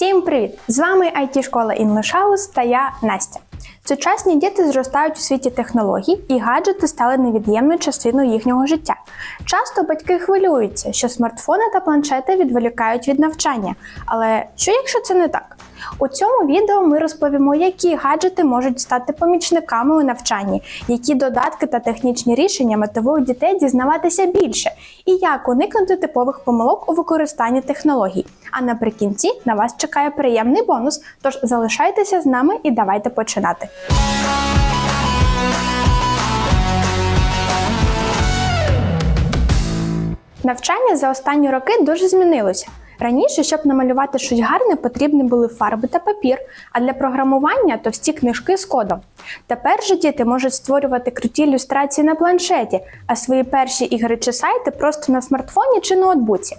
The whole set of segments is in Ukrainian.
Всім привіт! З вами it школа English House та я Настя. Сучасні діти зростають у світі технологій, і гаджети стали невід'ємною частиною їхнього життя. Часто батьки хвилюються, що смартфони та планшети відволікають від навчання. Але що якщо це не так? У цьому відео ми розповімо, які гаджети можуть стати помічниками у навчанні, які додатки та технічні рішення мотивують дітей дізнаватися більше, і як уникнути типових помилок у використанні технологій. А наприкінці на вас чекає приємний бонус. Тож залишайтеся з нами і давайте починати. Навчання за останні роки дуже змінилося. Раніше, щоб намалювати щось гарне, потрібні були фарби та папір, а для програмування товсті книжки з кодом. Тепер же діти можуть створювати круті ілюстрації на планшеті, а свої перші ігри чи сайти просто на смартфоні чи ноутбуці.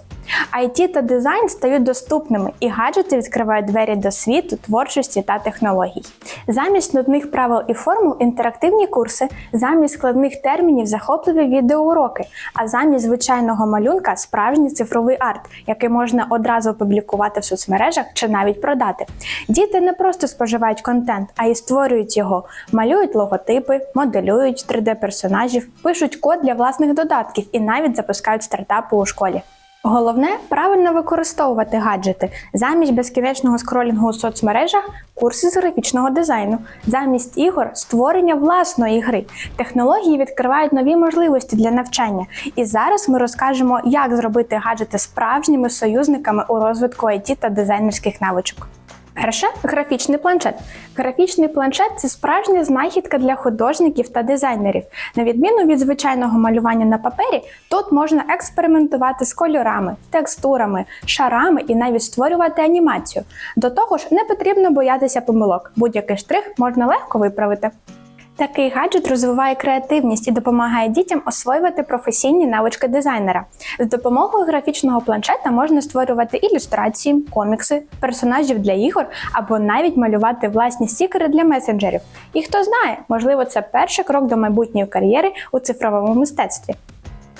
IT та дизайн стають доступними, і гаджети відкривають двері до світу, творчості та технологій. Замість нудних правил і формул інтерактивні курси, замість складних термінів захопливі відеоуроки, а замість звичайного малюнка справжній цифровий арт, який можна одразу опублікувати в соцмережах чи навіть продати. Діти не просто споживають контент, а й створюють його, малюють логотипи, моделюють 3D-персонажів, пишуть код для власних додатків і навіть запускають стартапи у школі. Головне правильно використовувати гаджети замість безкінечного скролінгу у соцмережах, курси з графічного дизайну, замість ігор створення власної гри. Технології відкривають нові можливості для навчання. І зараз ми розкажемо, як зробити гаджети справжніми союзниками у розвитку IT та дизайнерських навичок. Перше графічний планшет. Графічний планшет це справжня знахідка для художників та дизайнерів. На відміну від звичайного малювання на папері, тут можна експериментувати з кольорами, текстурами, шарами і навіть створювати анімацію. До того ж, не потрібно боятися помилок. Будь-який штрих можна легко виправити. Такий гаджет розвиває креативність і допомагає дітям освоювати професійні навички дизайнера. З допомогою графічного планшета можна створювати ілюстрації, комікси, персонажів для ігор або навіть малювати власні стікери для месенджерів. І хто знає, можливо, це перший крок до майбутньої кар'єри у цифровому мистецтві.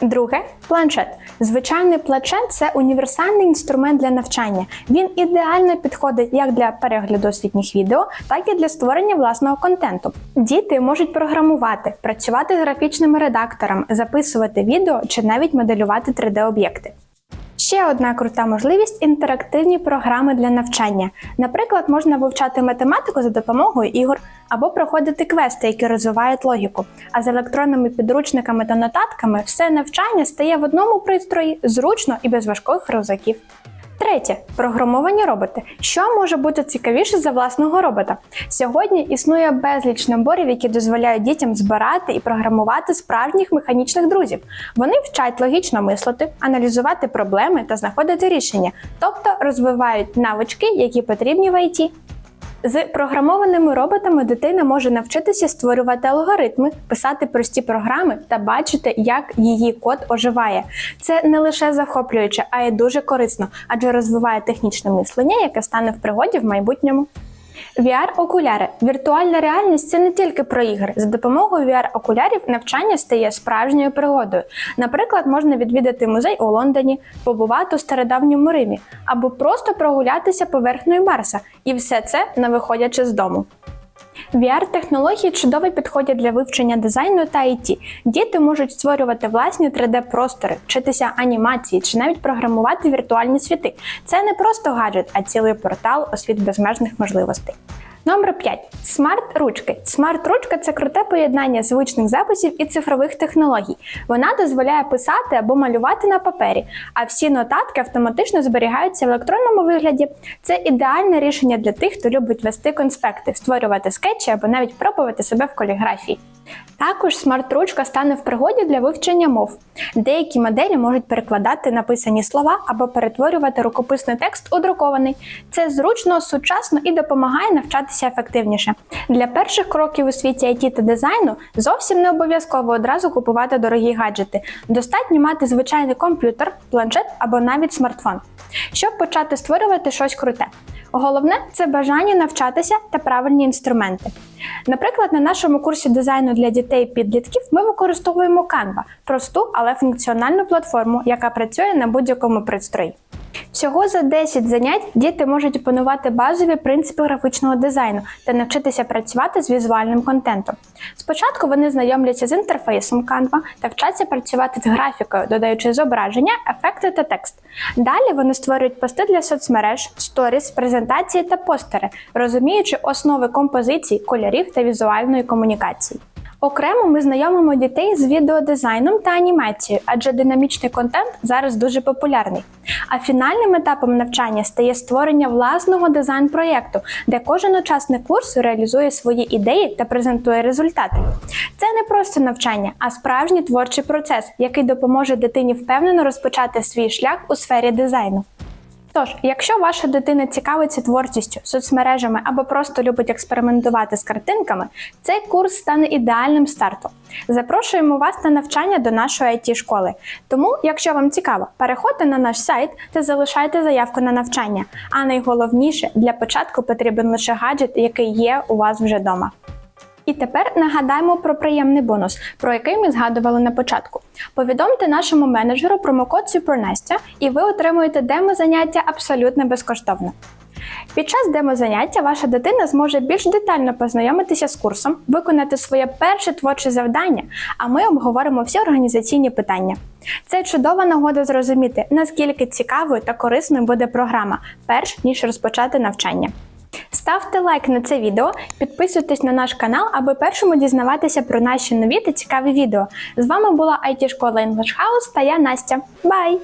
Друге планшет. Звичайний планшет це універсальний інструмент для навчання. Він ідеально підходить як для перегляду освітніх відео, так і для створення власного контенту. Діти можуть програмувати, працювати з графічними редакторами, записувати відео чи навіть моделювати 3D-об'єкти. Ще одна крута можливість інтерактивні програми для навчання. Наприклад, можна вивчати математику за допомогою ігор або проходити квести, які розвивають логіку. А з електронними підручниками та нотатками все навчання стає в одному пристрої зручно і без важких рюкзаків. Третє програмовані роботи. Що може бути цікавіше за власного робота? Сьогодні існує безліч наборів, які дозволяють дітям збирати і програмувати справжніх механічних друзів. Вони вчать логічно мислити, аналізувати проблеми та знаходити рішення, тобто розвивають навички, які потрібні в ІТ. З програмованими роботами дитина може навчитися створювати алгоритми, писати прості програми та бачити, як її код оживає. Це не лише захоплююче, а й дуже корисно, адже розвиває технічне мислення, яке стане в пригоді в майбутньому. VR-окуляри. Віртуальна реальність це не тільки про ігри. За допомогою VR-окулярів навчання стає справжньою пригодою. Наприклад, можна відвідати музей у Лондоні, побувати у стародавньому Римі або просто прогулятися поверхнею Марса. І все це не виходячи з дому. VR-технології чудово підходять для вивчення дизайну та IT. Діти можуть створювати власні 3D-простори, вчитися анімації чи навіть програмувати віртуальні світи. Це не просто гаджет, а цілий портал освіт безмежних можливостей. Номер 5. Смарт-ручки. Смарт-ручка це круте поєднання звичних записів і цифрових технологій. Вона дозволяє писати або малювати на папері, а всі нотатки автоматично зберігаються в електронному вигляді. Це ідеальне рішення для тих, хто любить вести конспекти, створювати скетчі або навіть пробувати себе в каліграфії. Також смарт-ручка стане в пригоді для вивчення мов. Деякі моделі можуть перекладати написані слова або перетворювати рукописний текст у друкований. Це зручно, сучасно і допомагає навчатися ефективніше. Для перших кроків у світі IT та дизайну зовсім не обов'язково одразу купувати дорогі гаджети. Достатньо мати звичайний комп'ютер, планшет або навіть смартфон, щоб почати створювати щось круте. Головне це бажання навчатися та правильні інструменти. Наприклад, на нашому курсі дизайну для дітей підлітків ми використовуємо Canva – просту, але функціональну платформу, яка працює на будь-якому пристрої. Всього за 10 занять діти можуть опанувати базові принципи графічного дизайну та навчитися працювати з візуальним контентом. Спочатку вони знайомляться з інтерфейсом Canva та вчаться працювати з графікою, додаючи зображення, ефекти та текст. Далі вони створюють пости для соцмереж, сторіс, презентації та постери, розуміючи основи композицій, кольорів та візуальної комунікації. Окремо ми знайомимо дітей з відеодизайном та анімацією, адже динамічний контент зараз дуже популярний. А фінальним етапом навчання стає створення власного дизайн-проєкту, де кожен учасник курсу реалізує свої ідеї та презентує результати. Це не просто навчання, а справжній творчий процес, який допоможе дитині впевнено розпочати свій шлях у сфері дизайну. Тож, якщо ваша дитина цікавиться творчістю, соцмережами або просто любить експериментувати з картинками, цей курс стане ідеальним стартом. Запрошуємо вас на навчання до нашої it школи. Тому, якщо вам цікаво, переходьте на наш сайт та залишайте заявку на навчання. А найголовніше для початку потрібен лише гаджет, який є у вас вже вдома. І тепер нагадаємо про приємний бонус, про який ми згадували на початку. Повідомте нашому менеджеру промокод SuperNastя і ви отримуєте демо-заняття абсолютно безкоштовно. Під час демо-заняття ваша дитина зможе більш детально познайомитися з курсом, виконати своє перше творче завдання, а ми обговоримо всі організаційні питання. Це чудова нагода зрозуміти, наскільки цікавою та корисною буде програма, перш ніж розпочати навчання. Ставте лайк на це відео, підписуйтесь на наш канал, аби першому дізнаватися про наші нові та цікаві відео. З вами була IT школа English House та я Настя. Бай!